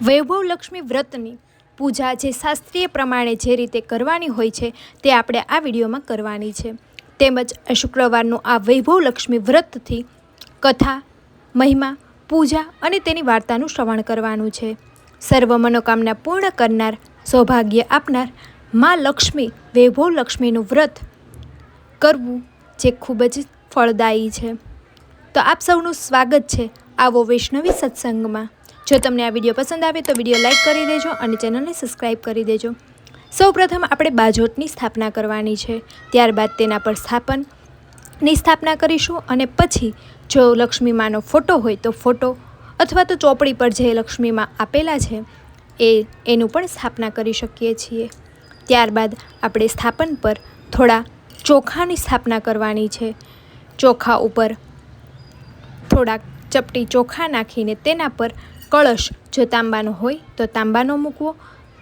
વૈભવ લક્ષ્મી વ્રતની પૂજા જે શાસ્ત્રીય પ્રમાણે જે રીતે કરવાની હોય છે તે આપણે આ વિડીયોમાં કરવાની છે. તેમજ શુક્રવારનું આ વૈભવ લક્ષ્મી વ્રતથી કથા, મહિમા, પૂજા અને તેની વાર્તાનું શ્રવણ કરવાનું છે. સર્વ મનોકામના પૂર્ણ કરનાર, સૌભાગ્ય આપનાર મા લક્ષ્મી વૈભવ લક્ષ્મીનું વ્રત કરવું જે ખૂબ જ ફળદાયી છે. તો આપ સૌનું સ્વાગત છે આવો વૈષ્ણવી સત્સંગમાં. જો તમને આ વીડિયો પસંદ આવે તો વીડિયો લાઇક કરી દેજો અને ચેનલને સબસ્ક્રાઈબ કરી દેજો. સૌપ્રથમ આપણે બાજોટની સ્થાપના કરવાની છે. ત્યારબાદ તેના પર સ્થાપનની સ્થાપના કરીશું અને પછી જો લક્ષ્મી માનો ફોટો હોય તો ફોટો અથવા તો ચોપડી પર જે લક્ષ્મીમાં આપેલા છે એ એનું પણ સ્થાપના કરી શકીએ છીએ. ત્યારબાદ આપણે સ્થાપન પર થોડા ચોખાની સ્થાપના કરવાની છે. ચોખા ઉપર થોડાક ચપટી ચોખા નાખીને તેના પર કળશ. જો તાંબાનો હોય તો તાંબાનો મૂકવો,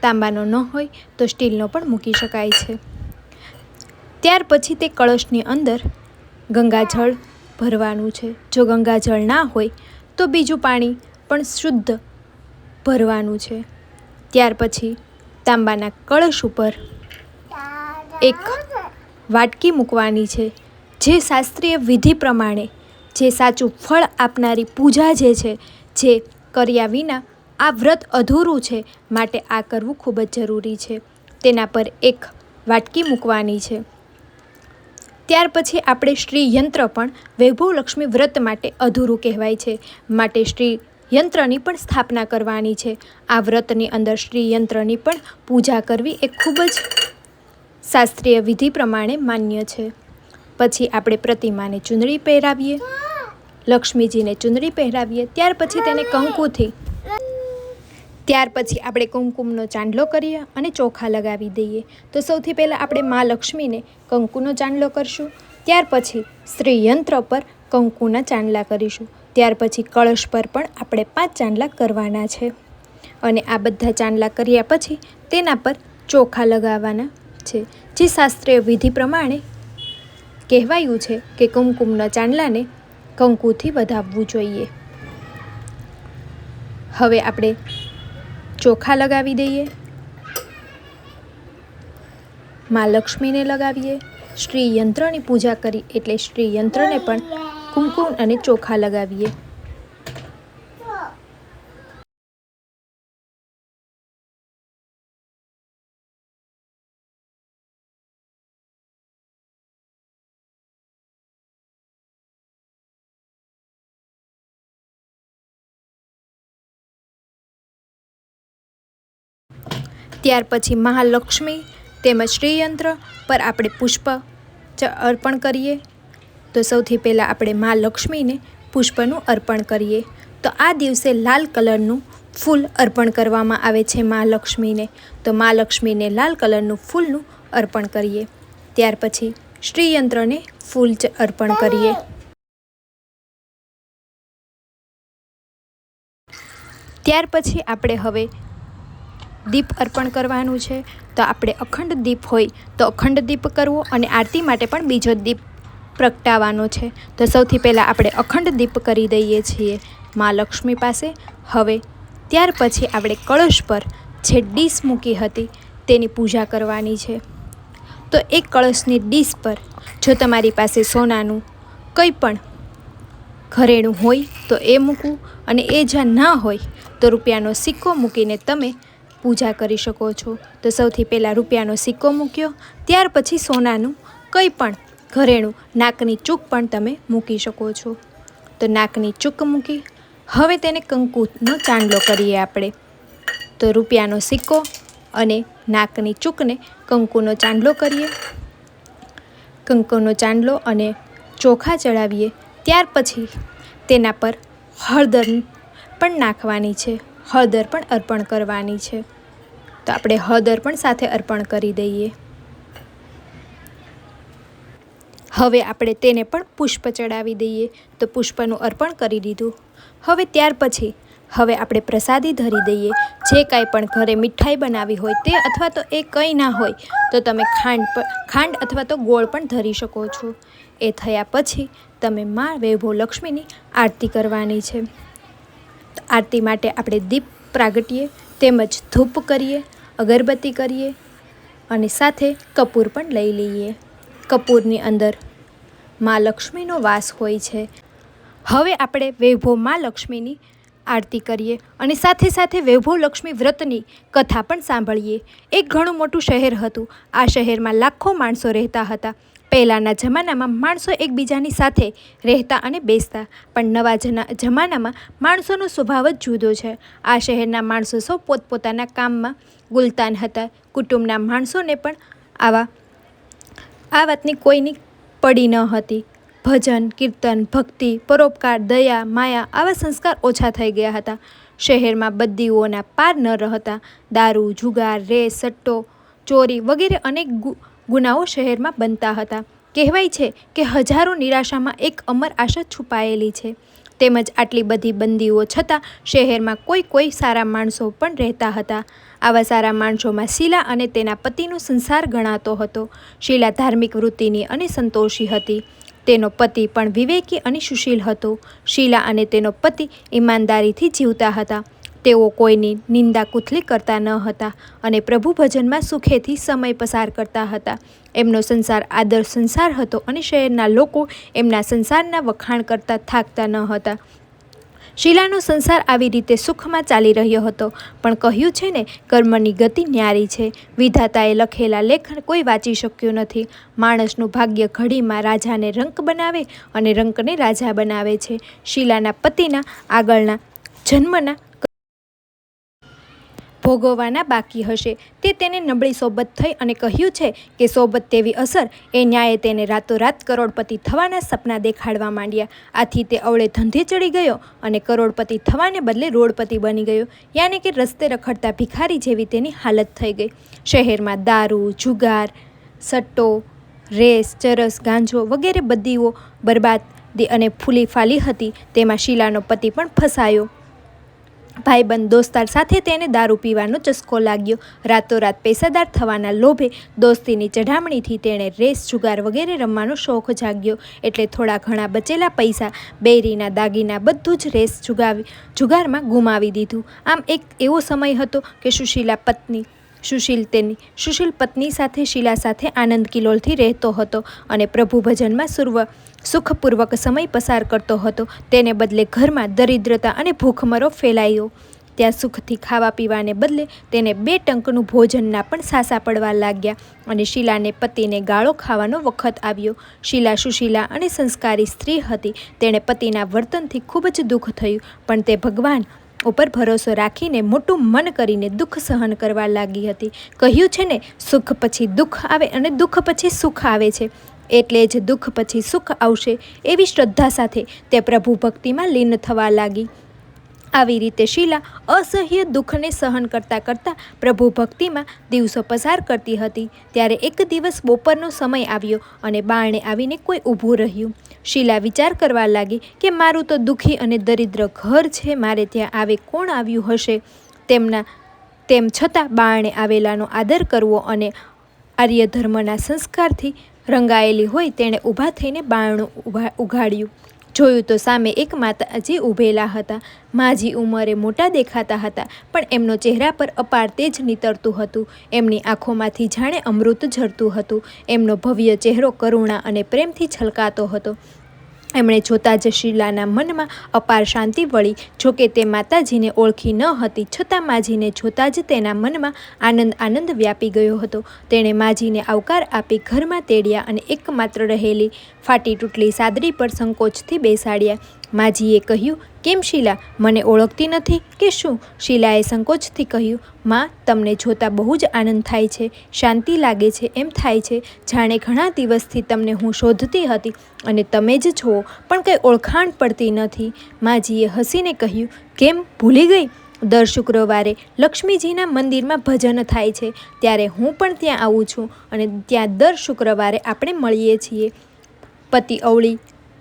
તાંબાનો ન હોય તો સ્ટીલનો પણ મૂકી શકાય છે. ત્યાર પછી તે કળશની અંદર ગંગાજળ ભરવાનું છે. જો ગંગાજળ ના હોય તો બીજું પાણી પણ શુદ્ધ ભરવાનું છે. ત્યાર પછી તાંબાના કળશ ઉપર એક વાટકી મૂકવાની છે. જે શાસ્ત્રીય વિધિ પ્રમાણે જે સાચું ફળ આપનારી પૂજા જે છે, જે કર્યા વિના આ વ્રત અધૂરું છે માટે આ કરવું ખૂબ જ જરૂરી છે. તેના પર એક વાટકી મૂકવાની છે. ત્યાર પછી આપણે શ્રી યંત્ર પણ વૈભવ લક્ષ્મી વ્રત માટે અધૂરું કહેવાય છે. માટે શ્રી યંત્રની પણ સ્થાપના કરવાની છે. આ વ્રતની અંદર શ્રી યંત્રની પણ પૂજા કરવી એ ખૂબ જ શાસ્ત્રીય વિધિ પ્રમાણે માન્ય છે. પછી આપણે પ્રતિમાને ચૂંદડી પહેરાવીએ. લક્ષ્મીજીને ચુંદડી પહેરાવીએ, ત્યાર પછી તેને કંકુથી. ત્યાર પછી આપણે કુમકુમનો ચાંદલો કરીએ અને ચોખા લગાવી દઈએ. તો સૌથી પહેલાં આપણે મા લક્ષ્મીને કંકુનો ચાંદલો કરશું. ત્યાર પછી શ્રીયંત્ર પર કંકુના ચાંદલા કરીશું. ત્યાર પછી કળશ પર પણ આપણે પાંચ ચાંદલા કરવાના છે. અને આ બધા ચાંદલા કર્યા પછી તેના પર ચોખા લગાવવાના છે. જે શાસ્ત્રીય વિધિ પ્રમાણે કહેવાયું છે કે કુમકુમના ચાંદલાને કંકુથી વધાવવું જોઈએ. હવે આપણે ચોખા લગાવી દઈએ. મા લક્ષ્મીને લગાવીએ. શ્રી યંત્રની પૂજા કરી એટલે શ્રી યંત્રને પણ કુમકુમ અને ચોખા લગાવીએ. ત્યાર પછી મહાલક્ષ્મી તેમજ શ્રીયંત્ર પર આપણે પુષ્પ અર્પણ કરીએ. તો સૌથી પહેલાં આપણે મા લક્ષ્મીને પુષ્પનું અર્પણ કરીએ. તો આ દિવસે લાલ કલરનું ફૂલ અર્પણ કરવામાં આવે છે મા લક્ષ્મીને તો મા લક્ષ્મીને લાલ કલરનું ફૂલનું અર્પણ કરીએ. ત્યાર પછી શ્રીયંત્રને ફૂલ અર્પણ કરીએ. ત્યાર પછી આપણે હવે દીપ અર્પણ કરવાનું છે. તો આપણે અખંડ દીપ હોય તો અખંડ દીપ કરવો અને આરતી માટે પણ બીજો દીપ પ્રગટાવવાનો છે. તો સૌથી પહેલાં આપણે અખંડ દીપ કરી દઈએ છીએ મા લક્ષ્મી પાસે. હવે ત્યાર પછી આપણે કળશ પર જે ડીશ મૂકી હતી તેની પૂજા કરવાની છે. તો એ કળશની ડીશ પર જો તમારી પાસે સોનાનું કંઈ પણ ઘરેણું હોય તો એ મૂકવું અને એ જ્યાં ના હોય તો રૂપિયાનો સિક્કો મૂકીને તમે પૂજા કરી શકો છો. તો સૌથી પહેલાં રૂપિયાનો સિક્કો મૂક્યો, ત્યાર પછી સોનાનું કંઈ પણ ઘરેણું, નાકની ચૂક પણ તમે મૂકી શકો છો. તો નાકની ચૂક મૂકી, હવે તેને કંકુનો ચાંદલો કરીએ આપણે. તો રૂપિયાનો સિક્કો અને નાકની ચૂકને કંકુનો ચાંદલો કરીએ. કંકુનો ચાંદલો અને ચોખા ચડાવીએ, ત્યાર પછી તેના પર હળદર પણ નાખવાની છે. હળદર પણ અર્પણ કરવાની છે. તો આપણે હળદર પણ સાથે અર્પણ કરી દઈએ. હવે આપણે તેને પણ પુષ્પ ચડાવી દઈએ. તો પુષ્પનું અર્પણ કરી દીધું. હવે ત્યાર પછી હવે આપણે પ્રસાદી ધરી દઈએ. જે કાંઈ પણ ઘરે મીઠાઈ બનાવી હોય તે અથવા તો એ કંઈ ના હોય, તો તમે ખાંડ ખાંડ અથવા તો ગોળ પણ ધરી શકો છો. એ થયા પછી તમે મા વૈભવ લક્ષ્મીની આરતી કરવાની છે. આરતી માટે આપણે દીપ પ્રાગટીએ, તેમજ ધૂપ કરીએ, અગરબત્તી કરીએ અને સાથે કપૂર પણ લઈ લઈએ. કપૂરની અંદર મા લક્ષ્મીનો વાસ હોય છે. હવે આપણે વૈભવ મા લક્ષ્મીની આરતી કરીએ અને સાથે સાથે વૈભવ લક્ષ્મી વ્રતની કથા પણ સાંભળીએ. એક ઘણું મોટું શહેર હતું. આ શહેરમાં લાખો માણસો રહેતા હતા. પહેલાંના જમાનામાં માણસો એકબીજાની સાથે રહેતા અને બેસતા, પણ નવા જના, જમાનામાં માણસોનો સ્વભાવ જ જુદો છે. આ શહેરના માણસો સૌ પોતપોતાના કામમાં ગુલતાન હતા. કુટુંબના માણસોને પણ આવા, આ વાતની કોઈની પડી ન હતી. ભજન, કીર્તન, ભક્તિ, પરોપકાર, દયા, માયા આવા સંસ્કાર ઓછા થઈ ગયા હતા. શહેરમાં બદ્દીઓના પાર ન રહેતા. દારૂ, જુગાર, રેસ, સટ્ટો, ચોરી વગેરે અનેક ગુ ગુનાઓ શહેરમાં બનતા હતા. કહેવાય છે કે હજારો નિરાશામાં એક અમર આશા છુપાયેલી છે. તેમજ આટલી બધી બંદીઓ છતાં શહેરમાં કોઈ કોઈ સારા માણસો પણ રહેતા હતા. આવા સારા માણસોમાં શીલા અને તેના પતિનો સંસાર ગણાતો હતો. શીલા ધાર્મિક વૃત્તિની અને સંતોષી હતી. તેનો પતિ પણ વિવેકી અને સુશીલ હતો. શીલા અને તેનો પતિ ઈમાનદારીથી જીવતા હતા. તેઓ કોઈની નિંદા કુથલી કરતા ન હતા અને પ્રભુ ભજનમાં સુખેથી સમય પસાર કરતા હતા. એમનો સંસાર આદર્શ સંસાર હતો અને શહેરના લોકો એમના સંસારના વખાણ કરતા થાકતા ન હતા. શીલાનો સંસાર આવી રીતે સુખમાં ચાલી રહ્યો હતો, પણ કહ્યું છે ને, કર્મની ગતિ ન્યારી છે. વિધાતાએ લખેલા લેખન કોઈ વાંચી શક્યું નથી. માણસનું ભાગ્ય ઘડીમાં રાજાને રંક બનાવે અને રંકને રાજા બનાવે છે. શીલાના પતિના આગળના જન્મના ભોગવવાના બાકી હશે. તે તેને નબળી સોબત થઈ અને કહ્યું છે કે સોબત તેવી અસર એ ન્યાયે તેને રાતોરાત કરોડપતિ થવાના સપના દેખાડવા માંડ્યા. આથી તે અવળે ધંધે ચડી ગયો અને કરોડપતિ થવાને બદલે રોડપતિ બની ગયો. યાને કે રસ્તે રખડતા ભિખારી જેવી તેની હાલત થઈ ગઈ. શહેરમાં દારૂ, જુગાર, સટ્ટો, રેસ, ચરસ, ગાંજો વગેરે બધીઓ બરબાદ અને ફૂલી ફાલી હતી. તેમાં શીલાનો પતિ પણ ફસાયો. ભાઈબંધ દોસ્તાર સાથે તેને દારૂ પીવાનો ચસ્કો લાગ્યો. રાતોરાત પૈસાદાર થવાના લોભે દોસ્તીની ચઢામણીથી તેણે રેસ, જુગાર વગેરે રમવાનો શોખ જાગ્યો. એટલે થોડા ઘણા બચેલા પૈસા બેરીના દાગીના બધું જ રેસ જુગાવી, જુગારમાં ગુમાવી દીધું. આમ એક એવો સમય હતો કે સુશીલા પત્ની સુશીલ તેની સુશીલ પત્ની સાથે શીલા સાથે આનંદ કિલોલથી રહેતો હતો અને પ્રભુ ભજનમાં સુર્વ સુખપૂર્વક સમય પસાર કરતો હતો. તેને બદલે ઘરમાં દરિદ્રતા અને ભૂખમરો ફેલાયો. ત્યાં સુખથી ખાવા પીવાને બદલે તેને બે ટંકનું ભોજનના પણ સાસા પડવા લાગ્યા અને શીલાને પતિને ગાળો ખાવાનો વખત આવ્યો. શીલા સુશીલા અને સંસ્કારી સ્ત્રી હતી. તેણે પતિના વર્તનથી ખૂબ જ દુઃખ થયું, પણ તે ભગવાન ઉપર ભરોસો રાખીને મોટું મન કરીને દુઃખ સહન કરવા લાગી હતી. કહ્યું છે ને, સુખ પછી દુઃખ આવે અને દુઃખ પછી સુખ આવે છે. એટલે જ દુઃખ પછી સુખ આવશે. એવી શ્રદ્ધા સાથે તે પ્રભુ ભક્તિમાં લીન થવા લાગી. આવી રીતે શીલા અસહ્ય દુઃખને સહન કરતાં કરતાં પ્રભુ ભક્તિમાં દિવસો પસાર કરતી હતી. ત્યારે એક દિવસ બપોરનો સમય આવ્યો અને બારણે આવીને કોઈ ઊભું રહ્યું. શીલા વિચાર કરવા લાગી કે મારું તો દુઃખી અને દરિદ્ર ઘર છે, મારે ત્યાં આવે કોણ આવ્યું હશે? તેમના, તેમ છતાં બારણે આવેલાનો આદર કરવો અને આર્ય ધર્મના સંસ્કારથી રંગાયેલી હોય તેણે ઊભા થઈને બારણું ઉઘાડ્યું. જોયું તો સામે એક માતાજી ઊભેલા હતા. માજી ઉંમરે મોટા દેખાતા હતા, પણ એમનો ચહેરા પર અપાર તેજ નીતરતું હતું. એમની આંખોમાંથી જાણે અમૃત ઝરતું હતું. એમનો ભવ્ય ચહેરો કરુણા અને પ્રેમથી છલકાતો હતો. એમણે જોતાં જ શીલાના મનમાં અપાર શાંતિ વળી, જોકે તે માતાજીને ઓળખી ન હતી, છતાં માજીને જોતાં જ તેના મનમાં આનંદ આનંદ વ્યાપી ગયો હતો. તેણે માજીને આવકાર આપી ઘરમાં તેડ્યા અને એકમાત્ર રહેલી ફાટી તૂટલી સાદડી પર સંકોચથી બેસાડ્યા. માજીએ કહ્યું, કેમ શીલા? મને ઓળખતી નથી કે શું? શીલાએ સંકોચથી કહ્યું, માં, તમને જોતાં બહુ જ આનંદ થાય છે, શાંતિ લાગે છે, એમ થાય છે. જાણે ઘણા દિવસથી તમને હું શોધતી હતી અને તમે જ છો, પણ કંઈ ઓળખાણ પડતી નથી. માજીએ હસીને કહ્યું, કેમ? ભૂલી ગઈ? દર શુક્રવારે લક્ષ્મીજીના મંદિરમાં ભજન થાય છે. ત્યારે હું પણ ત્યાં આવું છું અને ત્યાં દર શુક્રવારે આપણે મળીએ છીએ. પતિ અવળી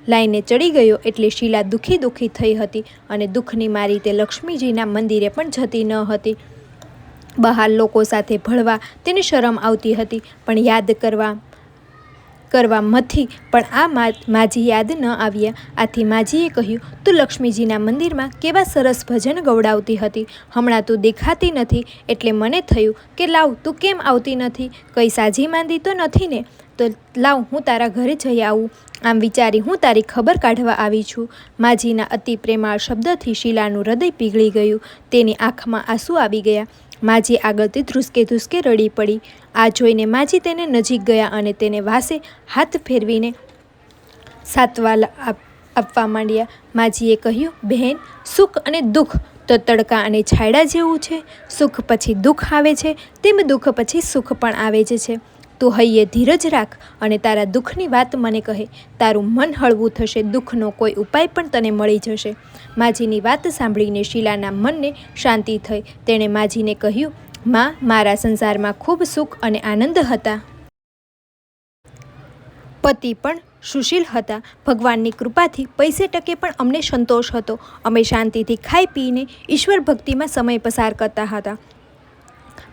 લાઈને ચડી ગયો એટલે શીલા દુઃખી દુઃખી થઈ હતી અને દુઃખની મારી તે લક્ષ્મીજીના મંદિરે પણ જતી ન હતી. બહાર લોકો સાથે ભળવા તેને શરમ આવતી હતી, પણ યાદ કરવા કરવા મથી પણ આ માજી યાદ ન આવ્યા. આથી માજીએ કહ્યું, તું લક્ષ્મીજીના મંદિરમાં કેવા સરસ ભજન ગવડાવતી હતી? હમણાં તું દેખાતી નથી, એટલે મને થયું કે લાવ તું કેમ આવતી નથી? કંઈ સાજી માંદી તો નથી ને? તો લાવ હું તારા ઘરે જઈ આવું. આમ વિચારી હું તારી ખબર કાઢવા આવી છું. માજીના અતિ પ્રેમાળ શબ્દથી શીલાનું હૃદય પીગળી ગયું. તેની આંખમાં આંસુ આવી ગયા. માજી આગળથી ધ્રુસકે ધ્રુસકે રડી પડી. આ જોઈને માજી તેને નજીક ગયા અને તેને વાસે હાથ ફેરવીને સાતવા આપ- આપવા માંડ્યા. માજીએ કહ્યું, બહેન, સુખ અને દુઃખ તો તડકા અને છાયડા જેવું છે. સુખ પછી દુઃખ આવે છે. તેમ દુઃખ પછી સુખ પણ આવે જ છે. તું હૈયે ધીરજ રાખ અને તારા દુઃખની વાત મને કહે. તારું મન હળવું થશે, દુઃખનો કોઈ ઉપાય પણ તને મળી જશે. માજીની વાત સાંભળીને શીલાના મનને શાંતિ થઈ. તેણે માજીને કહ્યું, માં, મારા સંસારમાં ખૂબ સુખ અને આનંદ હતા. પતિ પણ સુશીલ હતા. ભગવાનની કૃપાથી પૈસે ટકે પણ અમને સંતોષ હતો. અમે શાંતિથી ખાઈ પીને ઈશ્વર ભક્તિમાં સમય પસાર કરતા હતા.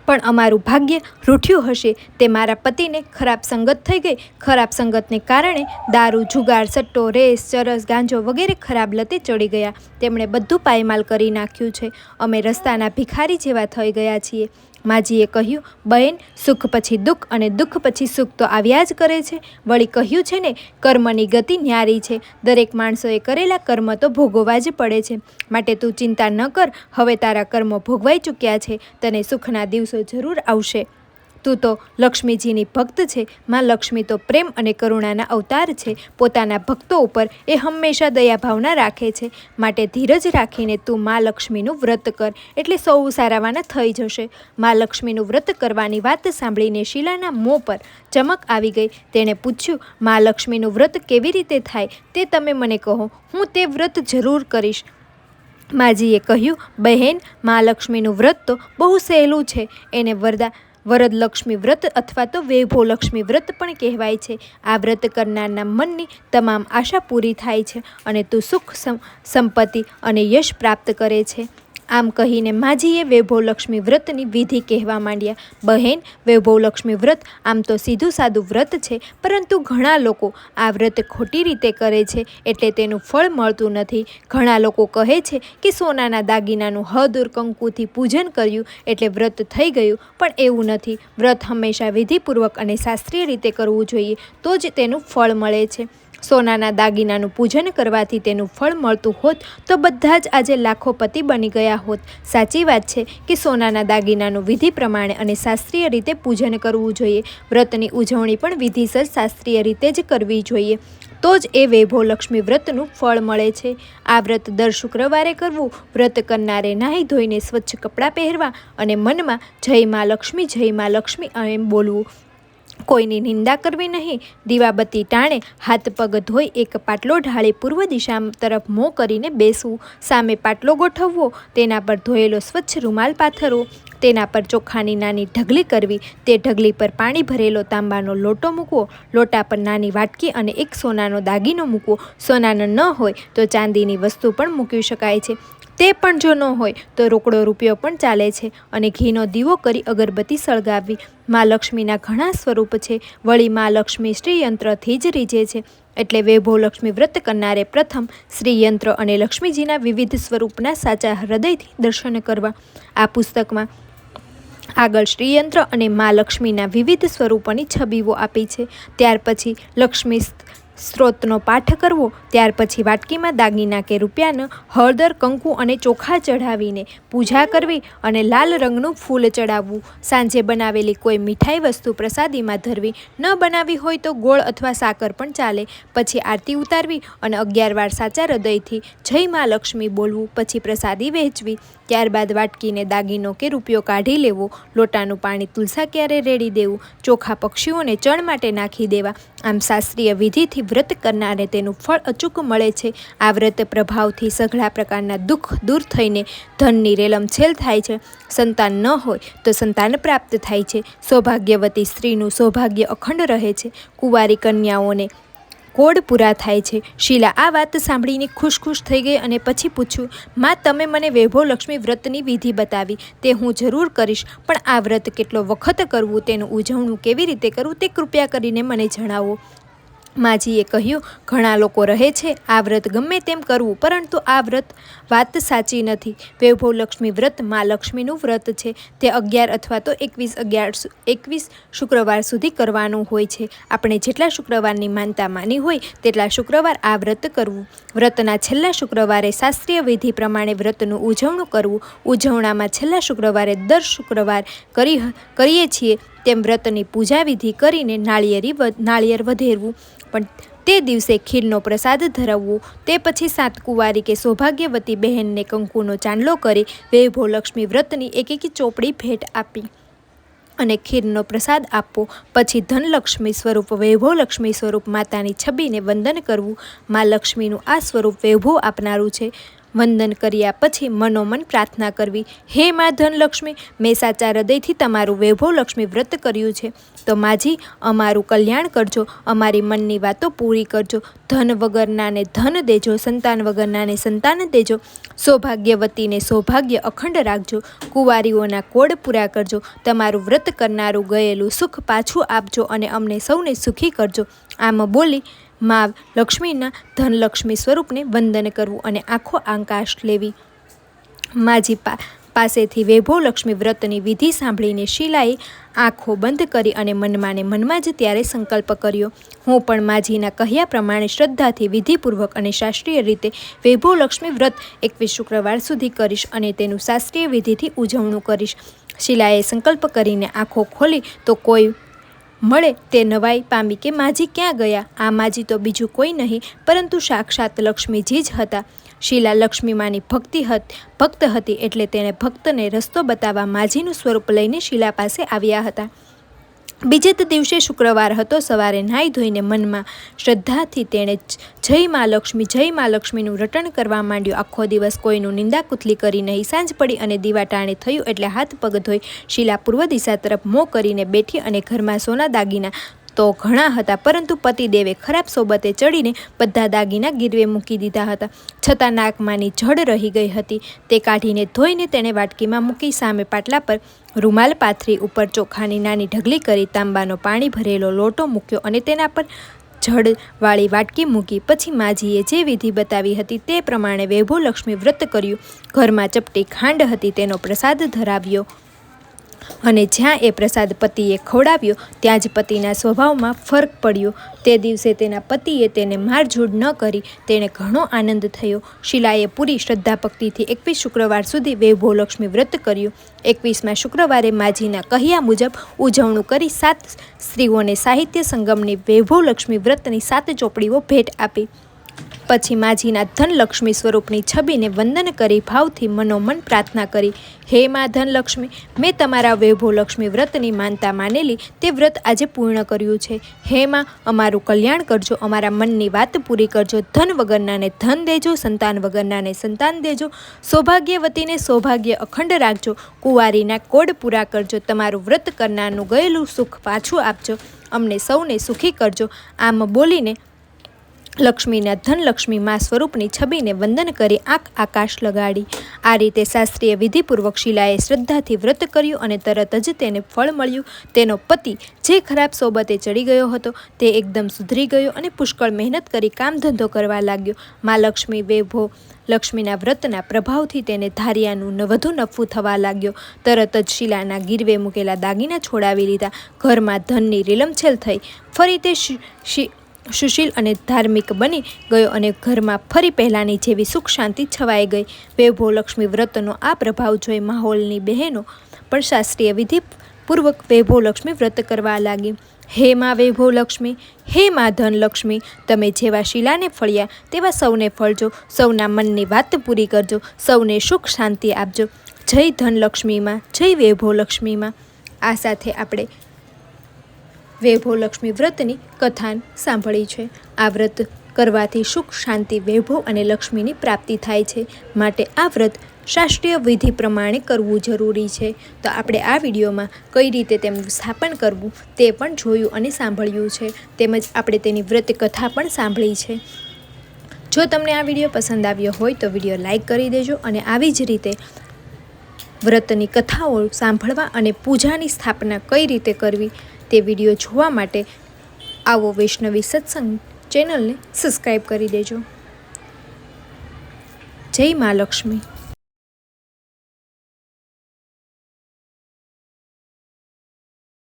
પણ અમારું ભાગ્ય રૂઠ્યું હશે. તે મારા પતિને ખરાબ સંગત થઈ ગઈ. ખરાબ સંગતને કારણે દારૂ, જુગાર, સટ્ટો, રેસ, ચરસ, ગાંજો વગેરે ખરાબ લતે ચડી ગયા. તેમણે બધું પાયમાલ કરી નાખ્યું છે. અમે રસ્તાના ભિખારી જેવા થઈ ગયા છીએ. માજીએ કહ્યું, બહેન, સુખ પછી દુઃખ અને દુઃખ પછી સુખ તો આવ્યા જ કરે છે. વળી કહ્યું છે ને, કર્મની ગતિ ન્યારી છે. દરેક માણસોએ કરેલા કર્મ તો ભોગવવા જ પડે છે. માટે તું ચિંતા ન કર. હવે તારા કર્મો ભોગવાઈ ચૂક્યા છે. તને સુખના દિવસો જરૂર આવશે. તું તો લક્ષ્મીજીની ભક્ત છે, માં લક્ષ્મી તો પ્રેમ અને કરુણાના અવતાર છે, પોતાના ભક્તો ઉપર એ હંમેશા દયાભાવના રાખે છે, માટે ધીરજ રાખીને તું માં લક્ષ્મીનું વ્રત કર, એટલે સૌ સારાવાના થઈ જશે. માં લક્ષ્મીનું વ્રત કરવાની વાત સાંભળીને શીલાના મોં પર ચમક આવી ગઈ. તેણે પૂછ્યું, માં લક્ષ્મીનું વ્રત કેવી રીતે થાય? તે તમે મને કહો, હું તે વ્રત જરૂર કરીશ. માજીએ કહ્યું, બહેન, મા લક્ષ્મીનું વ્રત તો બહુ સહેલું છે, એને વરદા વરદલક્ષ્મી વ્રત અથવા તો વૈભવ લક્ષ્મી વ્રત પણ કહેવાય છે. આ વ્રત કરનારના મનની તમામ આશા પૂરી થાય છે અને તું સુખ સંપત્તિ અને યશ પ્રાપ્ત કરે છે. આમ કહીને માજીએ વૈભવલક્ષ્મી વ્રતની વિધિ કહેવા માંડ્યા. બહેન, વૈભવલક્ષ્મી વ્રત આમ તો સીધું સાદું વ્રત છે, પરંતુ ઘણા લોકો આ વ્રત ખોટી રીતે કરે છે એટલે તેનું ફળ મળતું નથી. ઘણા લોકો કહે છે કે સોનાના દાગીનાનું હળદર કંકુથી પૂજન કર્યું એટલે વ્રત થઈ ગયું, પણ એવું નથી. વ્રત હંમેશા વિધિપૂર્વક અને શાસ્ત્રીય રીતે કરવું જોઈએ, તો જ તેનું ફળ મળે છે. સોનાના દાગીનાનું પૂજન કરવાથી તેનું ફળ મળતું હોત તો બધા જ આજે લાખોપતિ બની ગયા હોત. સાચી વાત છે કે સોનાના દાગીનાનું વિધિ પ્રમાણે અને શાસ્ત્રીય રીતે પૂજન કરવું જોઈએ. વ્રતની ઉજવણી પણ વિધિસર શાસ્ત્રીય રીતે જ કરવી જોઈએ. તો જ એ વૈભવ લક્ષ્મી વ્રતનું ફળ મળે છે. આ વ્રત દર શુક્રવારે કરવું, વ્રત કરનારે નાહી ધોઈને સ્વચ્છ કપડાં પહેરવા અને મનમાં જય મા લક્ષ્મી, જય મા લક્ષ્મી એમ બોલવું. કોઈની નિંદા કરવી નહીં. દીવાબત્તી ટાણે હાથ પગ ધોઈ એક પાટલો ઢાળી પૂર્વ દિશા તરફ મોં કરીને બેસવું. સામે પાટલો ગોઠવવો. તેના પર ધોયેલો સ્વચ્છ રૂમાલ પાથરવો. તેના પર ચોખાની નાની ઢગલી કરવી. તે ઢગલી પર પાણી ભરેલો તાંબાનો લોટો મૂકવો. લોટા પર નાની વાટકી અને એક સોનાનો દાગીનો મૂકવો. સોનાનો ન હોય તો ચાંદીની વસ્તુ પણ મૂકી શકાય છે. તે પણ જો ન હોય તો રોકડો રૂપિયો પણ ચાલે છે અને ઘીનો દીવો કરી અગરબત્તી સળગાવવી. મા લક્ષ્મીના ઘણા સ્વરૂપ છે. વળી મા લક્ષ્મી શ્રીયંત્રથી જ રીજે છે. એટલે વૈભવ લક્ષ્મી વ્રત કરનારે પ્રથમ શ્રીયંત્ર અને લક્ષ્મીજીના વિવિધ સ્વરૂપના સાચા હૃદયથી દર્શન કરવા. આ પુસ્તકમાં આગળ શ્રીયંત્ર અને મા લક્ષ્મીના વિવિધ સ્વરૂપોની છબીઓ આપી છે. ત્યાર પછી લક્ષ્મી સ્ત્રોતનો પાઠ કરવો, ત્યાર પછી વાટકીમાં દાગીના કે રૂપિયાનું હળદર, કંકુ અને ચોખા ચઢાવીને પૂજા કરવી અને લાલ રંગનું ફૂલ ચડાવવું. સાંજે બનાવેલી કોઈ મીઠાઈ વસ્તુ પ્રસાદીમાં ધરવી ન બનાવી હોય તો ગોળ અથવા સાકર પણ ચાલે. પછી આરતી ઉતારવી અને અગિયાર વાર સાચા હૃદયથી જય મા લક્ષ્મી બોલવું, પછી પ્રસાદી વહેંચવી. ત્યારબાદ વાટકીને દાગીનો કે રૂપિયો કાઢી લેવો. લોટાનું પાણી તુલસા ક્યારે રેડી દેવું? ચોખા પક્ષીઓને ચણ માટે નાખી દેવા. આમ શાસ્ત્રીય વિધિથી વ્રત કરનારે તેનું ફળ અચૂક મળે છે. આ વ્રત પ્રભાવથી સઘળા પ્રકારના દુઃખ દૂર થઈને ધનની રેલમછેલ થાય છે. સંતાન ન હોય તો સંતાન પ્રાપ્ત થાય છે. સૌભાગ્યવતી સ્ત્રીનું સૌભાગ્ય અખંડ રહે છે. કુંવારી કન્યાઓને કોડ પૂરા થાય છે. શીલા, આ વાત સાંભળીને ખુશ ખુશ થઈ ગઈ અને પછી પૂછ્યું, માં, તમે મને વૈભવ લક્ષ્મી વ્રતની વિધિ બતાવી. તે હું જરૂર કરીશ, પણ આ વ્રત કેટલો વખત કરવું, તેનું ઉજવણું કેવી રીતે કરવું, તે કૃપયા કરીને મને જણાવો. માજીએ કહ્યું ઘણા લોકો રહે છે આ વ્રત ગમે તેમ કરવું પરંતુ આ વ્રત વાત સાચી નથી. વૈભવ લક્ષ્મી વ્રત મા લક્ષ્મીનું વ્રત છે. તે અગિયાર અથવા તો એકવીસ અગિયાર એકવીસ શુક્રવાર સુધી કરવાનું હોય છે. આપણે જેટલા શુક્રવારની માનતા માની હોય તેટલા શુક્રવાર આ વ્રત કરવું. વ્રતના છેલ્લા શુક્રવારે શાસ્ત્રીય વિધિ પ્રમાણે વ્રતનું ઉજવણું કરવું. ઉજવણામાં છેલ્લા શુક્રવારે દર શુક્રવાર કરી, કરીએ છીએ તેમ વ્રતની પૂજા વિધિ કરીને નાળિયેરી નાળિયેર વધેરવું. પણ તે દિવસે ખીરનો પ્રસાદ ધરાવવો, તે પછી સાત કુંવારી કે સૌભાગ્યવતી બહેનને કંકુનો ચાંદલો કરી વૈભવ લક્ષ્મી વ્રતની એક એક ચોપડી ભેટ આપી અને ખીરનો પ્રસાદ આપવો. પછી ધનલક્ષ્મી સ્વરૂપ વૈભવ લક્ષ્મી સ્વરૂપ માતાની છબીને વંદન કરવું. મા લક્ષ્મીનું આ સ્વરૂપ વૈભવ આપનારું છે. વંદન કર્યા પછી મનોમન પ્રાર્થના કરવી. હે મા ધનલક્ષ્મી, મેં સાચા હૃદયથી તમારું વૈભવ લક્ષ્મી વ્રત કર્યું છે. તો માજી, અમારું કલ્યાણ કરજો, અમારી મનની વાતો પૂરી કરજો. ધન વગરનાને ધન દેજો, સંતાન વગરનાને સંતાન દેજો. સૌભાગ્યવતીને સૌભાગ્ય અખંડ રાખજો. કુંવારીઓના કોડ પૂરા કરજો. તમારું વ્રત કરનારું ગયેલું સુખ પાછું આપજો અને અમને સૌને સુખી કરજો. આમ બોલી મા લક્ષ્મીના ધનલક્ષ્મી સ્વરૂપને વંદન કરવું અને આખો આકાશ લેવી. માજી પા, પાસેથી વૈભવ લક્ષ્મી વ્રતની વિધિ સાંભળીને શીલાએ આંખો બંધ કરી અને મનમાંને મનમાં જ ત્યારે સંકલ્પ કર્યો. હું પણ માજીના કહ્યા પ્રમાણે શ્રદ્ધાથી વિધિપૂર્વક અને શાસ્ત્રીય રીતે વૈભવ લક્ષ્મી વ્રત એકવીસ શુક્રવાર સુધી કરીશ અને તેનું શાસ્ત્રીય વિધિથી ઉજવણું કરીશ. શીલાએ સંકલ્પ કરીને આંખો ખોલી તો કોઈ મળે તે નવાઈ પામી કે માજી ક્યાં ગયા? આ માજી તો બીજું કોઈ નહીં, પરંતુ સાક્ષાત લક્ષ્મીજી જ હતા. શીલા લક્ષ્મીમાની ભક્તિ હત, ભક્ત હતી એટલે તેણે ભક્તને રસ્તો બતાવવા માજીનું સ્વરૂપ લઈને શીલા પાસે આવ્યા હતા. બીજે જ દિવસે શુક્રવાર હતો, સવારે નાહી ધોઈને મનમાં શ્રદ્ધાથી તેણે જય મા લક્ષ્મી, જય મા લક્ષ્મીનું રટણ કરવા માંડ્યું. આખો દિવસ કોઈનું નિંદા કુથલી કરી નહીં. સાંજ પડી અને દીવા ટાણે થયું એટલે હાથ પગ ધોઈ શીલા પૂર્વ દિશા તરફ મોં કરીને બેઠી અને ઘરમાં સોના દાગીના તો ઘણા હતા, પરંતુ પતિદેવે ખરાબ સોબતે ચડીને બધા દાગીના ગીરવે મૂકી દીધા હતા. છતાં નાકમાંની જડ રહી ગઈ હતી. તે કાઢીને ધોઈને તેણે વાટકીમાં મૂકી સામે પાટલા પર રૂમાલ પાથરી ઉપર ચોખાની નાની ઢગલી કરી તાંબાનો પાણી ભરેલો લોટો મૂક્યો અને તેના પર જળવાળી વાટકી મૂકી પછી માજીએ જે વિધિ બતાવી હતી તે પ્રમાણે વૈભવ લક્ષ્મી વ્રત કર્યું. ઘરમાં ચપટી ખાંડ હતી, તેનો પ્રસાદ ધરાવ્યો અને જ્યાં એ પ્રસાદ પતિએ ખવડાવ્યો, ત્યાં જ પતિના સ્વભાવમાં ફરક પડ્યો. તે દિવસે તેના પતિએ તેને મારઝૂડ ન કરી, તેણે ઘણો આનંદ થયો. શિલાએ પૂરી શ્રદ્ધા ભક્તિથી એકવીસ શુક્રવાર સુધી વૈભવલક્ષ્મી વ્રત કર્યું. એકવીસમાં શુક્રવારે માજીના કહ્યા મુજબ ઉજવણું કરી સાત સ્ત્રીઓને સાહિત્ય સંગમની વૈભવલક્ષ્મી વ્રતની સાત ચોપડીઓ ભેટ આપી. પછી માજીના ધનલક્ષ્મી સ્વરૂપની છબીને વંદન કરી ભાવથી મનોમન પ્રાર્થના કરી, હે મા ધનલક્ષ્મી, મેં તમારા વૈભવ લક્ષ્મી વ્રતની માનતા માનેલી, તે વ્રત આજે પૂર્ણ કર્યું છે. હે મા, અમારું કલ્યાણ કરજો, અમારા મનની વાત પૂરી કરજો, ધન વગરનાને ધન દેજો, સંતાન વગરનાને સંતાન દેજો, સૌભાગ્યવતીને સૌભાગ્ય અખંડ રાખજો, કુંવારીના કોડ પૂરા કરજો, તમારું વ્રત કરનારનું ગયેલું સુખ પાછું આપજો, અમને સૌને સુખી કરજો. આમ બોલીને લક્ષ્મીના ધનલક્ષ્મી મા સ્વરૂપની છબીને વંદન કરી આંખ આકાશ લગાડી. આ રીતે શાસ્ત્રીય વિધિપૂર્વક શીલાએ શ્રદ્ધાથી વ્રત કર્યું અને તરત જ તેને ફળ મળ્યું. તેનો પતિ જે ખરાબ સોબતે ચડી ગયો હતો તે એકદમ સુધરી ગયો અને પુષ્કળ મહેનત કરી કામ ધંધો કરવા લાગ્યો. મા લક્ષ્મી વૈભવ લક્ષ્મીના વ્રતના પ્રભાવથી તેને ધારિયાનું વધુ નફું થવા લાગ્યો. તરત જ શિલાના ગીરવે મૂકેલા દાગીના છોડાવી લીધા. ઘરમાં ધનની રીલમછેલ થઈ. ફરી તે સુશીલ અને ધાર્મિક બની ગયો અને ઘરમાં ફરી પહેલાંની જેવી સુખ શાંતિ છવાઈ ગઈ. વૈભવ લક્ષ્મી વ્રતનો આ પ્રભાવ જોઈ માહોલની બહેનો પણ શાસ્ત્રીય વિધિપૂર્વક વૈભવલક્ષ્મી લક્ષ્મી વ્રત કરવા લાગી. હે મા વૈભવ લક્ષ્મી, હે મા ધનલક્ષ્મી તમે જેવા શીલાને ફળ્યા તેવા સૌને ફળજો, સૌના મનની વાત પૂરી કરજો, સૌને સુખ શાંતિ આપજો. જય ધનલક્ષ્મીમાં જય વૈભવ લક્ષ્મીમાં. આ સાથે આપણે વૈભવ લક્ષ્મી વ્રતની કથા સાંભળી છે. આ વ્રત કરવાથી સુખ, શાંતિ, વૈભવ અને લક્ષ્મીની પ્રાપ્તિ થાય છે. માટે આ વ્રત શાસ્ત્રીય વિધિ પ્રમાણે કરવું જરૂરી છે. તો આપણે આ વિડીયોમાં કઈ રીતે તેમનું સ્થાપન કરવું તે પણ જોયું અને સાંભળ્યું છે. તેમજ આપણે તેની વ્રત કથા પણ સાંભળી છે. જો તમને આ વીડિયો પસંદ આવ્યો હોય તો વીડિયો લાઇક કરી દેજો અને આવી જ રીતે વ્રતની કથાઓ સાંભળવા અને પૂજાની સ્થાપના કઈ રીતે કરવી તે વીડિયો જોવા માટે આવો વૈષ્ણવી સત્સંગ ચેનલને સબસ્ક્રાઈબ કરી દેજો. જય મા લક્ષ્મી.